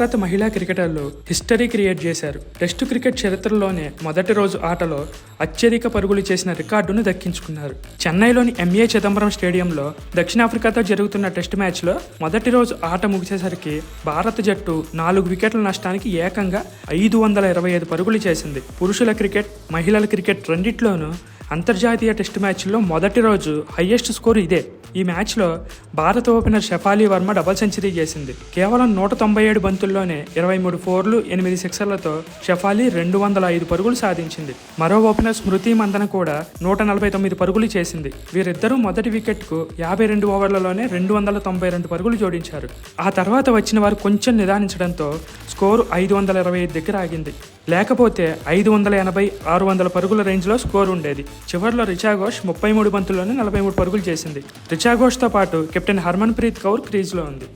భారత మహిళా క్రికెటర్లు హిస్టరీ క్రియేట్ చేశారు. టెస్టు క్రికెట్ చరిత్రలోనే మొదటి రోజు ఆటలో అత్యధిక పరుగులు చేసిన రికార్డును దక్కించుకున్నారు. చెన్నైలోని ఎంఏ చిదంబరం స్టేడియంలో దక్షిణాఫ్రికాతో జరుగుతున్న టెస్ట్ మ్యాచ్లో మొదటి రోజు ఆట ముగిసేసరికి భారత జట్టు నాలుగు వికెట్ల నష్టానికి ఏకంగా ఐదు వందల ఇరవై ఐదు పరుగులు చేసింది. పురుషుల క్రికెట్ మహిళల క్రికెట్ రెండిట్లోనూ అంతర్జాతీయ టెస్ట్ మ్యాచ్లో మొదటి రోజు హయ్యెస్ట్ స్కోర్ ఇదే. ఈ మ్యాచ్లో భారత opener Shafali Verma double century చేసింది. కేవలం నూట తొంభై ఏడు బంతుల్లోనే ఇరవై మూడు ఫోర్లు ఎనిమిది సిక్సర్లతో షఫాలి రెండు వందల ఐదు పరుగులు సాధించింది. మరో ఓపెనర్ స్మృతి మందన కూడా నూట నలభై తొమ్మిది పరుగులు చేసింది. వీరిద్దరూ మొదటి వికెట్కు యాభై రెండు ఓవర్లలోనే రెండు వందల తొంభై రెండు పరుగులు జోడించారు. ఆ తర్వాత వచ్చిన వారు కొంచెం నిదానించడంతో స్కోరు ఐదు వందల ఇరవై ఐదు దగ్గర ఆగింది. లేకపోతే ఐదు వందల ఎనభై ఆరు వందల పరుగుల రేంజ్లో స్కోర్ ఉండేది చివరిలో రిచా ఘోష్ ముప్పై మూడు బంతుల్లోనే నలభై మూడు పరుగులు చేసింది రిచా ఘోష్తో పాటు కెప్టెన్ హర్మన్ ప్రీత్ కౌర్ క్రీజ్లో ఉంది